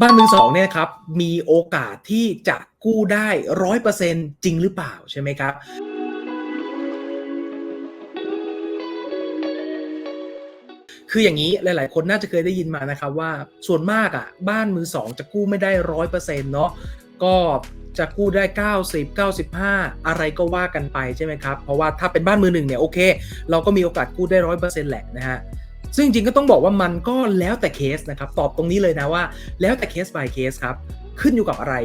บ้านมือสองเนี่ยครับมีโอกาสที่จะกู้ได้ร้อยเปอร์เซ็นจริงหรือเปล่าใช่ไหมครับ คืออย่างนี้หลาย ๆ คนน่าจะเคยได้ยินมานะครับว่าส่วนมากอะบ้านมือสองจะกู้ไม่ได้ร้อยเปอร์เซ็นต์เนาะก็จะกู้ได้ 90 95 อะไรก็ว่ากันไปใช่ไหมครับ เพราะว่าถ้าเป็นบ้านมือหนึ่งเนี่ยโอเค เราก็มีโอกาสกู้ได้ร้อยเปอร์เซ็นต์แหละนะฮะ ซึ่งจริงๆก็ต้องบอกว่ามันก็แล้วแต่เคสนะครับ ตอบตรงนี้เลยนะว่า แล้วแต่เคส by เคสครับ ขึ้นอยู่กับอะไร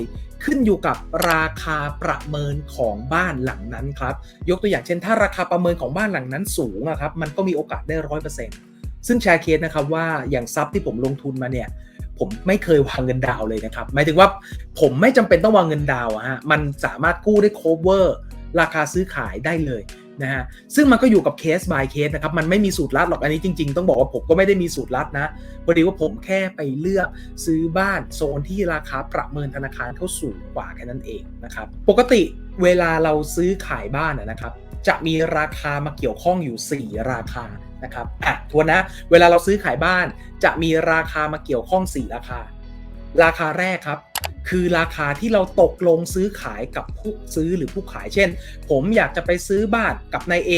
ขึ้นอยู่กับราคาประเมินของบ้านหลังนั้นครับ ยกตัวอย่างเช่น ถ้าราคาประเมินของบ้านหลังนั้นสูงอะครับ มันก็มีโอกาสได้ร้อยเปอร์เซ็นต์ซึ่งแชร์เคสนะครับว่าอย่างซับที่ผมลงทุนมาเนี่ยผมไม่เคยวางเงินดาวเลยนะครับ หมายถึงว่าผมไม่จำเป็นต้องวางเงินดาวอะฮะ มันสามารถกู้ได้ cover ราคาซื้อขายได้เลย นะฮะซึ่งมันก็อยู่กับเคส by เคสนะครับ มันไม่มีสูตรลัดหรอกอันนี้จริง ๆ ต้องบอกว่าผมก็ไม่ได้มีสูตรลัดนะพอดีว่าผมแค่ไปเลือกซื้อบ้านโซนที่ราคาประเมินธนาคารเขาสูงกว่าแค่นั้นเองนะครับ ปกติเวลาเราซื้อขายบ้านนะครับ จะมีราคามาเกี่ยวข้องอยู่ 4 ราคานะครับอะทวนนะ เวลาเราซื้อขายบ้าน จะมีราคามาเกี่ยวข้อง 4 ราคา ราคาแรกครับ คือราคาที่เราตกลงซื้อขายกับผู้ซื้อหรือผู้ขาย เช่น ผมอยากจะไปซื้อบ้านกับนาย A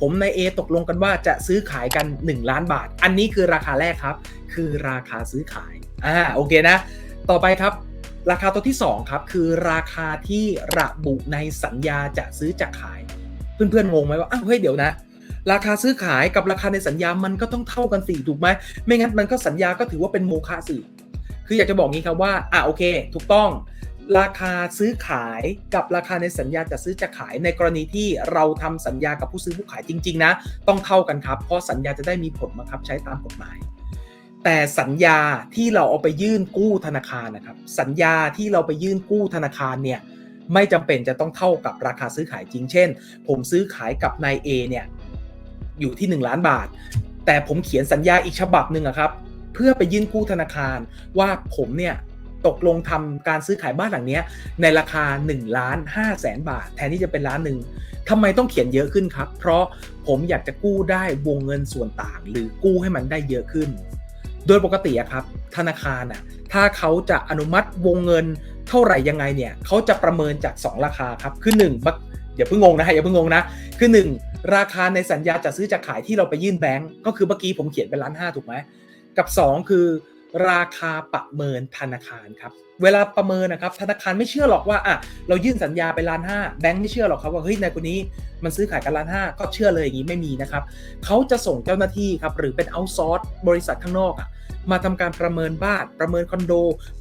ผมนาย A ตกลงกันว่าจะซื้อขายกัน 1 ล้านบาท อันนี้คือราคาแรกครับ คือราคาซื้อขายอ่าโอเคนะ ต่อไปครับราคาตัวที่ 2 ครับ คือราคาที่ระบุในสัญญาจะซื้อจะขาย เพื่อนๆงงไหมว่าอ้าวเฮ้ยเดี๋ยวนะ ราคาซื้อขายกับราคาในสัญญามันก็ต้องเท่ากันสิถูกไหมไม่งั้นมันก็สัญญาก็ถือว่าเป็นโมฆะสิ คืออยากจะบอกงี้ครับว่าอะโอเค ถูกต้อง ราคาซื้อขายกับราคาในสัญญาจะซื้อจะขายในกรณีที่เราทำสัญญากับผู้ซื้อผู้ขายจริง ๆ นะ ต้องเท่ากันครับ เพราะสัญญาจะได้มีผลบังคับใช้ตามกฎหมาย แต่สัญญาที่เราเอาไปยื่นกู้ธนาคารนะครับ สัญญาที่เราไปยื่นกู้ธนาคารเนี่ยไม่จำเป็นจะต้องเท่ากับราคาซื้อขายจริง เช่น ผมซื้อขายกับนาย A เนี่ยอยู่ที่ 1 ล้านบาท แต่ผมเขียนสัญญาอีกฉบับหนึ่งอะครับ เพื่อไปยื่นกู้ธนาคารว่าผมเนี่ยตกลงทำการซื้อขายบ้านหลังนี้ในราคา1ล้าน5แสนบาท แทนที่จะเป็นล้านหนึ่งทำไมต้องเขียนเยอะขึ้นครับ เพราะผมอยากจะกู้ได้วงเงินส่วนต่าง หรือกู้ให้มันได้เยอะขึ้น โดยปกติครับ ธนาคารอะถ้าเขาจะอนุมัติวงเงินเท่าไหร่ยังไงเนี่ยเขาจะประเมินจาก 2 ราคาครับคือ1อย่าเพิ่งงงนะฮะอย่าเพิ่งงงนะคือ 1 ราคาในสัญญาจะซื้อจะขายที่เราไปยื่นแบงก์ก็คือเมื่อกี้ผมเขียนเป็นล้านห้าถูกไหม กับ 2 คือ ราคาประเมินธนาคารครับเวลาประเมินนะครับธนาคารไม่เชื่อหรอกว่าอะเรายื่นสัญญาไปล้านห้าแบงค์ไม่เชื่อหรอกครับว่าเฮ้ยนายคนนี้มันซื้อขายกันล้านห้าก็เชื่อเลยอย่างนี้ไม่มีนะครับเขาจะส่งเจ้าหน้าที่ครับหรือเป็นเอาซอร์สบริษัทข้างนอกอะมาทำการประเมินบ้านประเมินคอนโด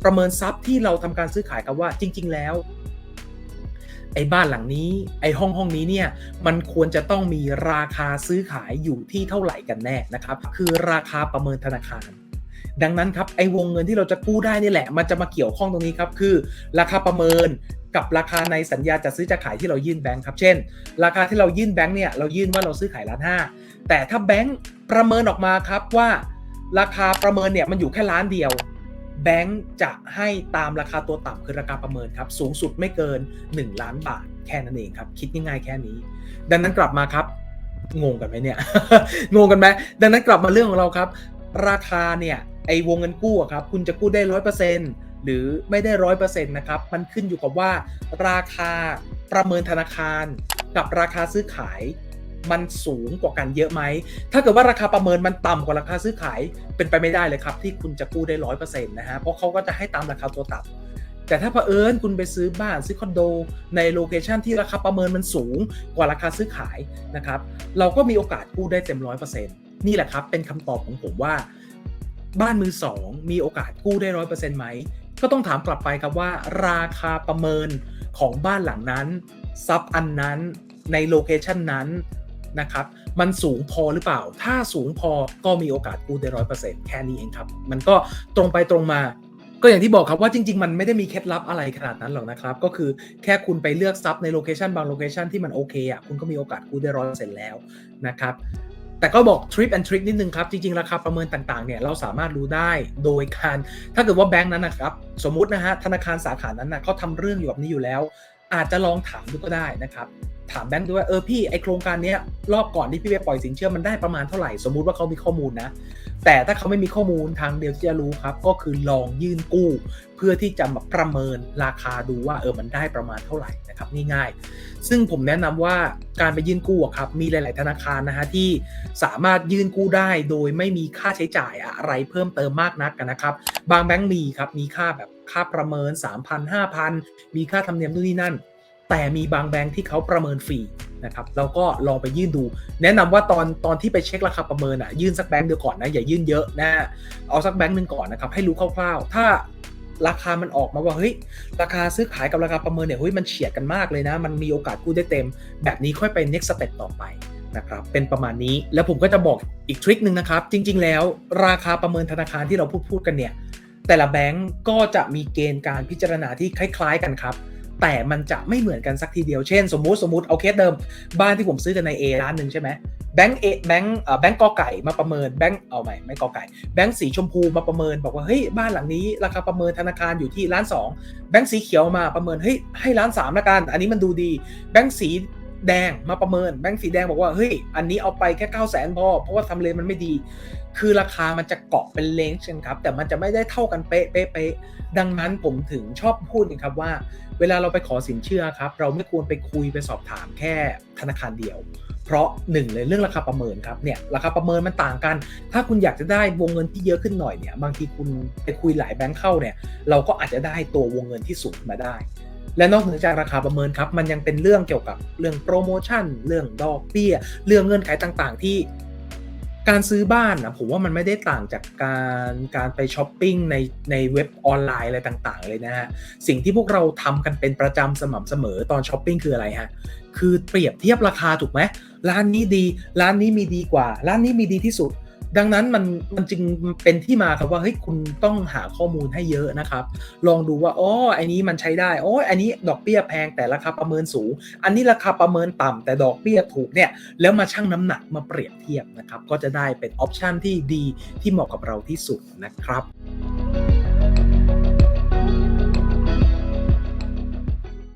ประเมินทรัพย์ที่เราทำการซื้อขายครับว่าจริง ๆ แล้ว ไอ้บ้านหลังนี้ ไอ้ห้องห้องนี้เนี่ยมันควรจะต้องมีราคาซื้อขายอยู่ที่เท่าไหร่กันแน่นะครับ คือราคาประเมินธนาคาร ดังนั้นครับไอ้วงเงินที่เราจะกู้ได้นี่แหละ มันจะมาเกี่ยวข้องตรงนี้ครับคือ ราคาประเมินกับราคาในสัญญาจะซื้อจะขายที่เรายื่นแบงค์ครับเช่น ราคาที่เรายื่นแบงค์เนี่ยเรายื่นว่าเราซื้อขายล้านห้าแต่ถ้าแบงค์ประเมินออกมาครับว่า ราคาประเมินเนี่ยมันอยู่แค่ล้านเดียว แบงค์จะให้ตามราคาตัวต่ำคือราคาประเมินครับ สูงสุดไม่เกิน 1 ล้านบาทแค่นั้นเองครับ คิดง่ายๆแค่นี้ ดังนั้นกลับมาครับงงกันไหมเนี่ยงงกันไหมดังนั้นกลับมาเรื่องของเราครับ ราคาเนี่ยไอ้วงเงินกู้ครับ คุณจะกู้ได้ร้อยเปอร์เซ็นต์หรือไม่ได้ร้อยเปอร์เซ็นต์นะครับ มันขึ้นอยู่กับว่าราคาประเมินธนาคารกับราคาซื้อขาย มันสูงกว่ากันเยอะไหม ถ้าเกิดว่าราคาประเมินมันต่ำกว่าราคาซื้อขายเป็นไปไม่ได้เลยครับ ที่คุณจะกู้ได้ร้อยเปอร์เซ็นต์นะฮะเพราะเขาก็จะให้ตามราคาตัวต่ำแต่ถ้าเผอิญคุณไปซื้อบ้านซื้อคอนโด ในโลเคชันที่ราคาประเมินมันสูงกว่าราคาซื้อขายนะครับเราก็มีโอกาสกู้ได้เต็มร้อยเปอร์เซ็นต์นี่แหละครับเป็นคำตอบของผมว่า บ้านมือสองมีโอกาสกู้ได้ร้อยเปอร์เซ็นต์ไหมก็ต้องถามกลับไปครับว่า ราคาประเมินของบ้านหลังนั้นซับอันนั้นในโลเคชันนั้น นะครับมันสูงพอหรือเปล่า ถ้าสูงพอก็มีโอกาสกู้ได้ร้อยเปอร์เซ็นต์แค่นี้เองครับ มันก็ตรงไปตรงมา ก็อย่างที่บอกครับว่าจริง ๆ มันไม่ได้มีเคล็ดลับอะไรขนาดนั้นหรอกนะครับ ก็คือแค่คุณไปเลือกซับในโลเคชันบางโลเคชันที่มันโอเคอะคุณก็มีโอกาสกู้ได้ร้อยเปอร์เซ็นต์แล้วนะครับแต่ก็บอก trip and trick นิดนึงครับ จริง ๆ ราคาประเมินต่างๆเนี่ยเราสามารถรู้ได้โดยการถ้าเกิดว่าแบงค์นั้นนะครับ สมมตินะฮะธนาคารสาขานั้นนะเขาทำเรื่องอยู่แบบนี้อยู่แล้ว อาจจะลองถามดูก็ได้นะครับ ถามแบงค์ดูว่าเออพี่ไอโครงการเนี้ยรอบก่อนที่พี่ไปปล่อยสินเชื่อมันได้ประมาณเท่าไหร่สมมุติว่าเขามีข้อมูลนะ แต่ถ้าเขาไม่มีข้อมูลทางเดียวที่จะรู้ครับ ก็คือลองยื่นกู้ เพื่อที่จะมาประเมินราคาดูว่าเออมันได้ประมาณเท่าไหร่นะครับง่ายๆ ซึ่งผมแนะนำว่าการไปยื่นกู้ครับมีหลาย ๆ ธนาคารนะฮะที่สามารถยื่นกู้ได้โดยไม่มีค่าใช้จ่ายอะไรเพิ่มเติมมากนักนนะครับ บางแบงก์มีครับมีค่าแบบค่าประเมิน 3,000 5,000 มีค่าธรรมเนียมนู่นนี่นั่น แต่มีบางแบงก์ที่เขาประเมินฟรีนะครับเราก็ลองไปยื่นดู แนะนำว่าตอนตอนที่ไปเช็คราคาประเมินอะยื่นสักแบงก์เดียวก่อนนะอย่ายื่นเยอะนะเอาสักแบงก์หนึ่งก่อนนะครับให้รู้คร่าวๆ ถ้าราคามันออกมาว่าเฮ้ยราคาซื้อขายกับราคาประเมินเนี่ยเฮ้ยมันเฉียดกันมากเลยนะ มันมีโอกาสกู้ได้เต็ม แบบนี้ค่อยไป next step ต่อไปนะครับเป็นประมาณนี้แล้วผมก็จะบอกอีกทริคหนึ่งนะครับ จริง ๆ แล้ว ราคาประเมินธนาคารที่เราพูดพูดกันเนี่ยแต่ละแบงก์ก็จะมีเกณฑ์การพิจารณาที่คล้าย ๆ กันครับ แต่มันจะไม่เหมือนกันสักทีเดียว เช่น สมมุติสมมุติเอาเคสเดิม บ้านที่ผมซื้อกันใน A ร้านหนึ่งใช่ไหมแบงก์เอแบงก์เอ่อแบงก์กอไก่มาประเมินแบงก์เอาใหม่ไม่กอไก่แบงก์สีชมพูมาประเมิน บอกว่าเฮ้ยบ้านหลังนี้ราคาประเมินธนาคารอยู่ที่ล้านสองแบงก์สีเขียวมาประเมินเฮ้ยให้ล้านสามละกัน อันนี้มันดูดีแบงก์สี แดงมาประเมินแบงก์สีแดงบอกว่าเฮ้ยอันนี้เอาไปแค่9 0 0 0 0 0พอ เพราะว่าทำเลมันไม่ดี คือราคามันจะเกาะเป็นเลนจ์กันครับแต่มันจะไม่ได้เท่ากันเป๊ะเป๊ะเป๊ะดังนั้นผมถึงชอบพูดนะครับว่า เวลาเราไปขอสินเชื่อครับ เราไม่ควรไปคุยไปสอบถามแค่ธนาคารเดียวเพราะหนึ่งเลยเรื่องราคาประเมินครับเนี่ยราคาประเมินมันต่างกัน ถ้าคุณอยากจะได้วงเงินที่เยอะขึ้นหน่อยเนี่ยบางทีคุณไปคุยหลายแบงค์เข้าเนี่ยเราก็อาจจะได้ตัววงเงินที่สูงมาได้ และนอกเหนือจากราคาประเมินครับ มันยังเป็นเรื่องเกี่ยวกับเรื่องโปรโมชั่น เรื่องดอกเบี้ย เรื่องเงื่อนไขต่างๆ ที่การซื้อบ้านนะผมว่ามันไม่ได้ต่างจากการการไปช้อปปิ้งในในเว็บออนไลน์อะไรต่างๆ เลยนะฮะ สิ่งที่พวกเราทำกันเป็นประจำสม่ำเสมอตอนช้อปปิ้งคืออะไรฮะ คือเปรียบเทียบราคาถูกไหมร้านนี้ดี ร้านนี้มีดีกว่า ร้านนี้มีดีที่สุด ดังนั้นมันมันจึงเป็นที่มาครับว่าเฮ้ยคุณต้องหาข้อมูลให้เยอะนะครับ ลองดูว่าอ๋ออันนี้มันใช้ได้อ๋ออันนี้ดอกเบี้ยแพงแต่ราคาประเมินสูง อันนี้ราคาประเมินต่ำแต่ดอกเบี้ยถูกเนี่ยแล้วมาชั่งน้ำหนักมาเปรียบเทียบนะครับก็จะได้เป็นออปชันที่ดีที่เหมาะกับเราที่สุดนะครับ